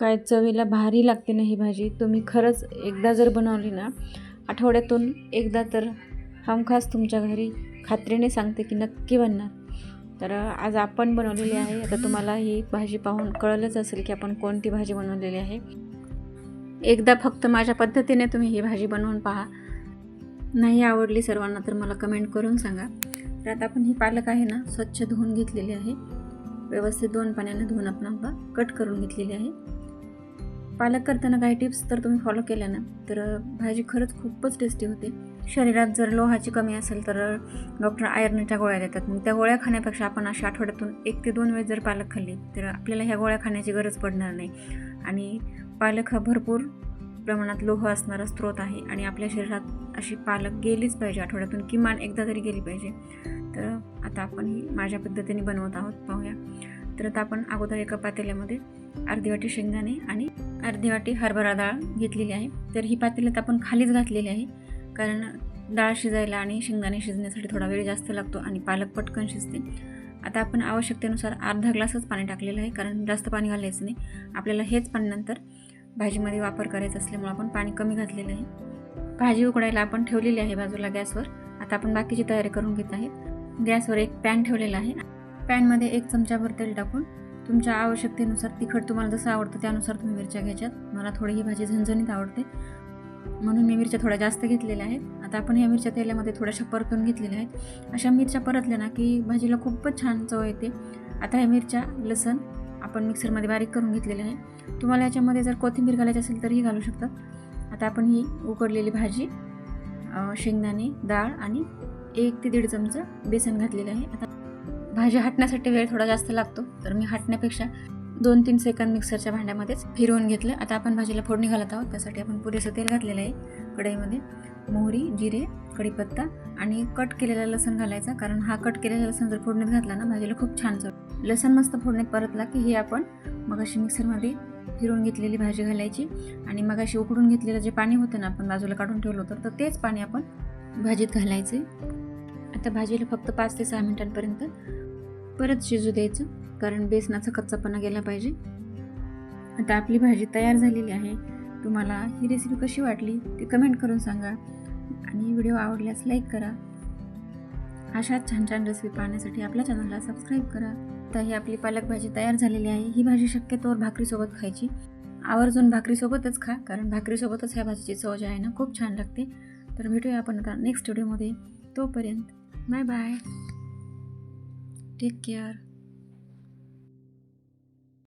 काय चवीला भारी लागते ना ही भाजी. तुम्ही खरंच एकदा जर बनवली ना आठवड्यातून एकदा तर हमखास तुमच्या घरी खात्रीने सांगते की नक्की बनणार. तर आज आपण बनवलेली आहे. आता तुम्हाला ही भाजी पाहून कळलंच असेल की आपण कोणती भाजी बनवलेली आहे. एकदा फक्त माझ्या पद्धतीने तुम्ही ही भाजी बनवून पहा. नाही आवडली सर्वांना तर मला कमेंट करून सांगा. तर आता आपण ही पालक आहे ना स्वच्छ धुवून घेतलेली आहे. व्यवस्थित दोन पाण्याने धुवून आपण कट करून घेतलेली आहे. पालक करताना काही टिप्स तर तुम्ही फॉलो केल्या ना? तर भाजी खरंच खूपच टेस्टी होते. शरीरात जर लोहाची कमी असेल तर डॉक्टर आयर्नच्या गोळ्या देतात. मग त्या गोळ्या खाण्यापेक्षा आपण अशा आठवड्यातून एक ते दोन वेळेस जर पालक खाल्ली तर आपल्याला ह्या गोळ्या खाण्याची गरज पडणार नाही. आणि पालक हा भरपूर प्रमाणात लोह असणारा स्रोत आहे आणि आपल्या शरीरात अशी पालक गेलीच पाहिजे. आठवड्यातून किमान एकदा तरी गेली पाहिजे. तर आता आपण ही माझ्या पद्धतीने बनवत आहोत. पाहूया. तर आता आपण अगोदर एका पातेल्यामध्ये अर्धी वाटी शेंगदाणे आणि अर्धी वाटी हरभरा डाळ घेतलेली आहे. तर ही पातेल्यात आपण खालीच घातलेली आहे. कारण डाळ शिजायला आणि शेंगदाणे शिजण्यासाठी थोडा वेळ जास्त लागतो आणि पालक पटकन शिजते. आता आपण आवश्यकतेनुसार अर्धा ग्लासच पाणी टाकलेलं आहे. कारण जास्त पाणी घालायचं नाही. आपल्याला हेच पाणी नंतर भाजीमध्ये वापर करायचा असल्यामुळे आपण पाणी कमी घातलेलं आहे. भाजी उकडायला आपण ठेवलेली आहे बाजूला गॅसवर. आता आपण बाकीची तयारी करून घेत आहेत. गॅसवर एक पॅन ठेवलेला आहे. पॅनमध्ये एक चमचाभर तेल टाकून तुमच्या आवश्यकतेनुसार तिखट तुम्हाला जसं आवडतं त्यानुसार तुम्ही मिरच्या घ्यायच्यात. मला थोडी ही भाजी झणझणीत आवडते. म्हणून मी मिरच्या थोड्या जास्त घेतलेल्या आहेत. आता आपण ह्या मिरच्या तेलामध्ये थोड्याशा परतून घेतलेल्या आहेत. अशा मिरच्या परतल्या ना की भाजीला खूपच छान चव येते. आता ह्या मिरच्या लसण आपण मिक्सरमध्ये बारीक करून घेतलेले आहे तुम्हाला याच्यामध्ये जर कोथिंबीर घालायची असेल तरीही घालू शकतात आता आपण ही उकडलेली भाजी शेंगदाणे डाळ आणि एक ते दीड चमचा बेसन घातलेलं आहे. आता भाजी हटण्यासाठी वेळ थोडा जास्त लागतो. तर मी हटण्यापेक्षा दोन तीन सेकंद मिक्सरच्या भांड्यामध्येच फिरवून घेतलं. आता आपण भाजीला फोडणी घालत आहोत. त्यासाठी आपण पुरेसं तेल घातलेलं आहे. कढईमध्ये मोहरी जिरे कढीपत्ता आणि कट केलेला लसण घालायचा. कारण हा कट केलेला लसण जर फोडणीत घातला ना भाजीला खूप छान चव लसण मस्त फोडणीत परतला की हे आपण मग अशी मिक्सरमध्ये फिरवून घेतलेली भाजी घालायची. आणि मग अशी उकडून घेतलेलं जे पाणी होतं ना आपण बाजूला काढून ठेवलं होतं तर तेच पाणी आपण भाजीत घालायचे आता भाजीला फक्त पाच ते सहा मिनिटांपर्यंत परत शिजू द्यायचं कारण बेसनाचा कच्चापणा गेला पाहिजे. आता आपली भाजी तयार झालेली आहे. तुम्हाला ही रेसिपी कशी वाटली ती कमेंट करून सांगा. आणि व्हिडिओ आवडल्यास लाईक करा. अशाच छान छान रेसिपी पाहण्यासाठी आपल्या चॅनलला सबस्क्राईब करा. तर ही आपली पालक भाजी तयार झालेली आहे. ही भाजी शक्यतोवर भाकरीसोबत खायची. आवर्जून भाकरीसोबतच खा कारण भाकरीसोबतच ह्या भाजीची चव जी आहे ना खूप छान लागते. तर भेटूया आपण आता नेक्स्ट व्हिडिओमध्ये तोपर्यंत बाय बाय Take care.